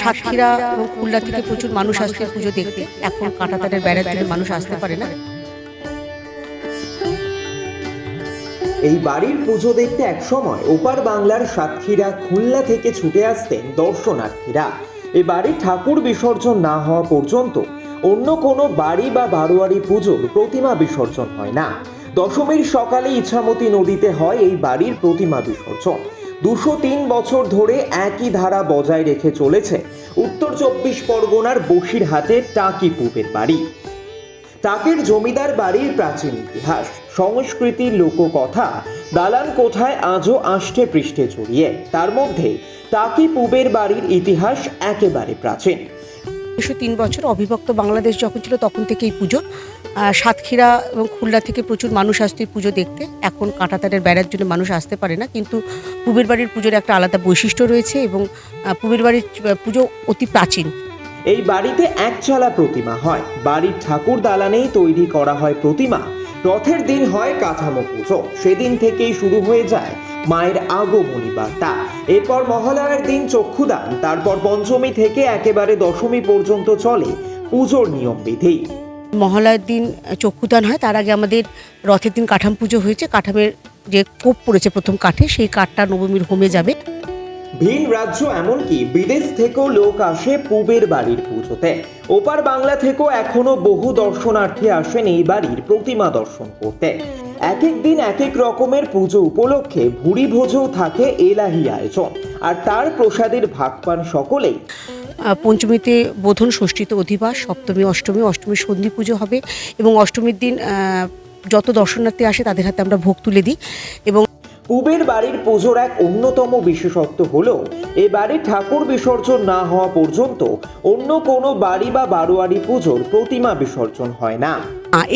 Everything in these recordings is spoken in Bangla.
সাতক্ষীরা এবং খুলনা থেকে প্রচুর মানুষ আসতে পুজো দেখতে। এখন কাঁটাতারের বেড়ার জন্য মানুষ আসতে পারে না। এই বাড়ির পুজো দেখতে একসময় ওপার বাংলার সাতক্ষীরা, খুলনা থেকে ছুটে আসতেন দর্শনার্থীরা। এই বাড়ির ঠাকুর বিসর্জন না হওয়া পর্যন্ত অন্য কোনো বাড়ি বা বারোয়ারি পুজোর প্রতিমা বিসর্জন হয় না। দশমীর সকালে ইছামতি নদীতে হয় এই বাড়ির প্রতিমা বিসর্জন। দুশো তিন বছর ধরে একই ধারা বজায় রেখে চলেছে উত্তর চব্বিশ পরগনার বসিরহাটের টাকি পুবের বাড়ি। টাকের জমিদার বাড়ির প্রাচীন ইতিহাস সংস্কৃতির লোককথা, দালান কোথায় আজও আষ্টে পৃষ্ঠে জড়িয়ে তার মধ্যে টাকি পুবের বাড়ির ইতিহাস একেবারে প্রাচীন। দুশো তিন বছর অবিভক্ত বাংলাদেশ যখন ছিল তখন থেকে এই পুজো সাতক্ষীরা এবং খুলনা থেকে প্রচুর মানুষ আসতো এই পুজো দেখতে। এখন কাঁটাতারের বেড়ার জন্য মানুষ আসতে পারে না, কিন্তু পুবের বাড়ির পুজোর একটা আলাদা বৈশিষ্ট্য রয়েছে এবং পুবের বাড়ির পুজো অতি প্রাচীন। এই বাড়িতে একচালা প্রতিমা হয়। বাড়ির ঠাকুর দালানেই তৈরি করা হয় প্রতিমা। রথের দিন হয় কাঠামো পুজো। সেদিন থেকেই শুরু হয়ে যায় মায়ের আগমনী বার্তা। এরপর মহালয়ার দিন চক্ষুদান তারপর পঞ্চমী থেকে একেবারে দশমী পর্যন্ত চলে পুজোর নিয়ম বিধি। মহালয়ের দিন চক্ষুদান হয় তার আগে আমাদের রথের দিন কাঠাম পুজো হয়েছে কাঠামের যে কোপ পড়েছে প্রথম কাঠে সেই কাঠটা নবমীর হোমে যাবে। ভিন রাজ্য এমনকি বিদেশ থেকেও লোক আসে পুবের বাড়ির পুজোতে। ওপার বাংলা থেকেও এখনও বহু দর্শনার্থী আসেন এই বাড়ির প্রতিমা দর্শন করতে। এক এক দিন এক এক রকমের পুজো উপলক্ষে ভুরি ভোজও থাকে এলাহি আয়োজন। আর তার প্রসাদের ভাগ পান সকলেই। পঞ্চমীতে বোধন ষষ্ঠীতে অধিবাস, সপ্তমী, অষ্টমী অষ্টমী সন্ধি পুজো হবে এবং অষ্টমীর দিন যত দর্শনার্থী আসে তাদের হাতে আমরা ভোগ তুলে দিই এবং পুবের বাড়ির পুজোর এক অন্যতম বিশেষত্ব হলো, এ বাড়ির ঠাকুর বিসর্জন না হওয়া পর্যন্ত অন্য কোনো বাড়ি বা বারোয়ারি পুজোর প্রতিমা বিসর্জন হয় না।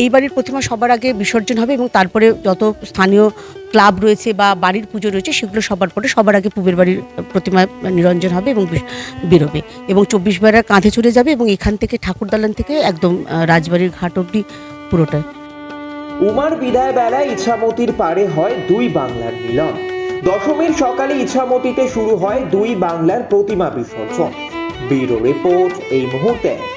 এই বাড়ির প্রতিমা সবার আগে বিসর্জন হবে এবং তারপরে যত স্থানীয় ক্লাব রয়েছে বা বাড়ির পুজো রয়েছে, সেগুলো সবার পরে সবার আগে পুবের বাড়ির প্রতিমা নিরঞ্জন হবে এবং বেরোবে এবং চব্বিশ বেড়ার কাঁধে চলে যাবে এবং এখান থেকে ঠাকুর দালান থেকে একদম রাজবাড়ির ঘাট অবধি পুরোটাই। উমার বিদায় বেলায় ইছামতির পারে হয় দুই বাংলার মিলন। দশমীর সকালে ইছামতিতে শুরু হয় দুই বাংলার প্রতিমা বিসর্জন। ব্যুরো রিপোর্ট এই মুহূর্তে।